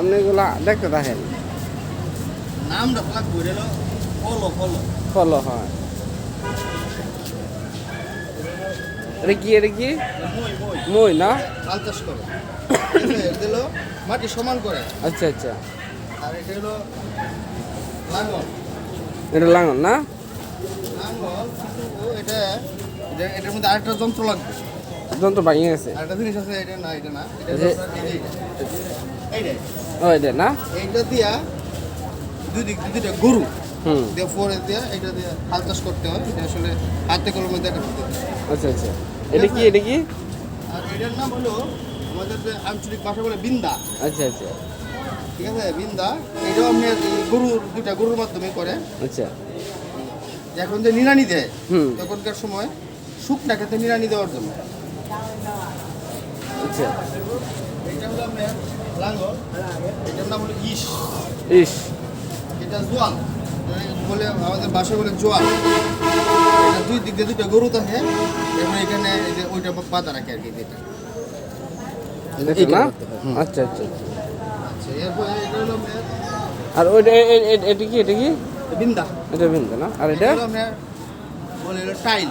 আপনি এগুলা দেখতে নামটা এলো ফলো ফলো। ফলো হয়। এটা কি এটা কি? মই না? চাষ করে। এটা হলো মাটি সমান করে। আচ্ছা আচ্ছা। আর এটা হলো এটা লাঙল না? এটা এটা- এটার মধ্যে আরেকটা যন্ত্র লাগবে। যন্ত্র ভাঙিয়ে গেছে। আরেকটা জিনিস আছে এটা না এটা না। এটা এই যে- হলো এই যে এইটা। এইটাই ও এটা না? এইটা দিয়া দুই দিক দুইটা গরু। হুম। দিয়ে ফোরে দিয়ে এটা দিয়ে হাল চাষ করতে হয়। এটা আসলে হাতে কলমে দেখা। আচ্ছা আচ্ছা। এটা কি এটা কি? আর এটার নাম হলো আমাদের যে আঞ্চলিক ভাষা বলে বিন্দা। আচ্ছা আচ্ছা। ঠিক আছে? বিন্দা। এটাও আপনি গরুর দুইটা গরুর মাধ্যমে করে। আচ্ছা। এখন যে নিরানি দেয় হুম। তখনকার সময় শুকনা খেতে নিরানি দেওয়ার জন্য। আচ্ছা। এটা হলো আপনার লাঙ্গল এটার নাম হলো ইস ইস এটা জোয়াল বলে আমাদের বাসায় বলে জোয়াল এটা দুই দিক দিয়ে গরু থাকে এবং এখানে এই যে ওইটা বাধা রাখে আর কি যেটা না? আচ্ছা আচ্ছা আচ্ছা। এরপরে এটা হলো আর ওইটা এটা কি এটা কি? বিন্দা। এটা না? আর এটা এটা? বলে টাইল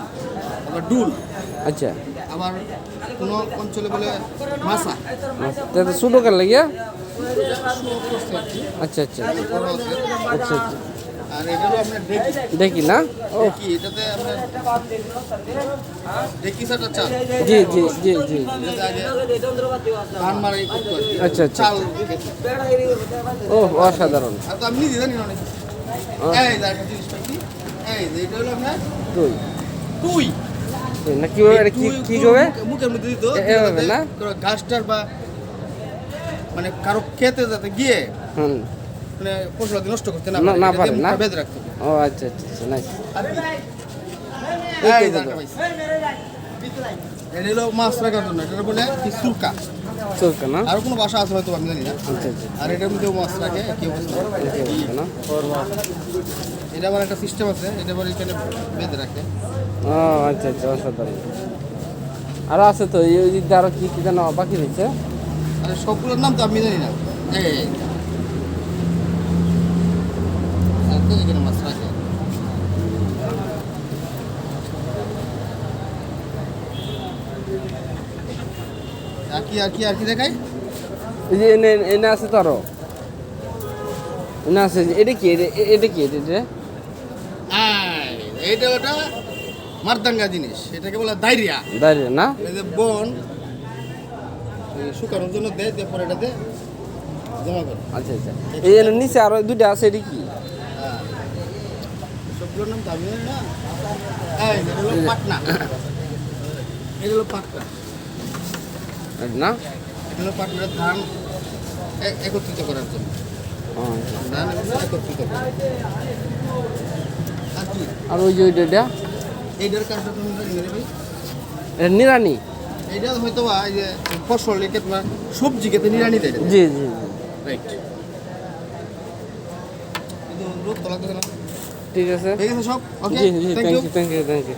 আবার ডুল। আচ্ছা। আবার কোনো অঞ্চলে বলে মাসা তাতে ছোটো কার লাগিয়া? আচ্ছা আচ্ছা। আচ্ছা আচ্ছা। আর এটা হলো আপনার ডেকি দেখি না? ও। ডেকি এটাতে আপনার ডেকি সাটা চাল। জি জি জি জি। ধান মারাই কি। আচ্ছা, আচ্ছা। চাল ও অসাধারণ। আর তো আমি নিজে না অনেক। কিছু। ও, এই যে জিনিসটা কি? এই এটা হলো আপনার তুই তুই না কীভাবে এটা কি কি গরুর মুখের মধ্যে দিত এভাবে না? গাছটার বা মানে কারও খেতে যাতে গিয়ে হুম। মানে ফসল নষ্ট করতে না না- না পারে, না? বেঁধে রাখতে ও আচ্ছা আচ্ছা আচ্ছা নাইস এই একটা পাইছি। এটা হলো মাছ রাখার জন্য এটা বলে কি সুরকা। চলছে না? আর কোনো বাসা আছে হয়তো আমি জানি না। আচ্ছা আচ্ছা। আর এটার মধ্যেও মাছ রাখে কি অবস্থা? না? এটা আবার একটা সিস্টেম আছে এটা আবার এখানে বেঁধে রাখে। ও আচ্ছা আচ্ছা অসাধারণ। আরও আছে তো এই দিক কি কি যেন বাকি রয়েছে? আর সবগুলোর নাম তো আমি জানি না। এখানে মাছ রাখে। আর কি আর কি আর কি দেখাই এই যে এনে এনে আছে তো আরও। এনে আছে যে- এটা কি? এটা- কি? এটা? এইটা ওটা মারদাঙ্গা জিনিস। এটাকে বলে ডায়রিয়া। দাঁড়িয়ে না? এই যে বন শুকানোর জন্য দেয় দিয়ে পরে জমা করে। আচ্ছা আচ্ছা। এই এর নিচে আরও দুইটা আছে এটা কি। সবগুলোর নাম তো না। এই এটা হলো পাটনা। এটা হলো পাটনা। না পাটনার ধান একত্রিত করার জন্য। আচ্ছা। ধান একত্রিত করা আর ওই যে এটা? এইটার কাজটা তুমি ভাই? এটা নিরানি হয়তো এই যে ফসল একে তোমার সবজি খেতে নিরানি দেয় জি রাইট ঠিক আছে। ঠিক আছে সব? Okay thank you you thank you thank you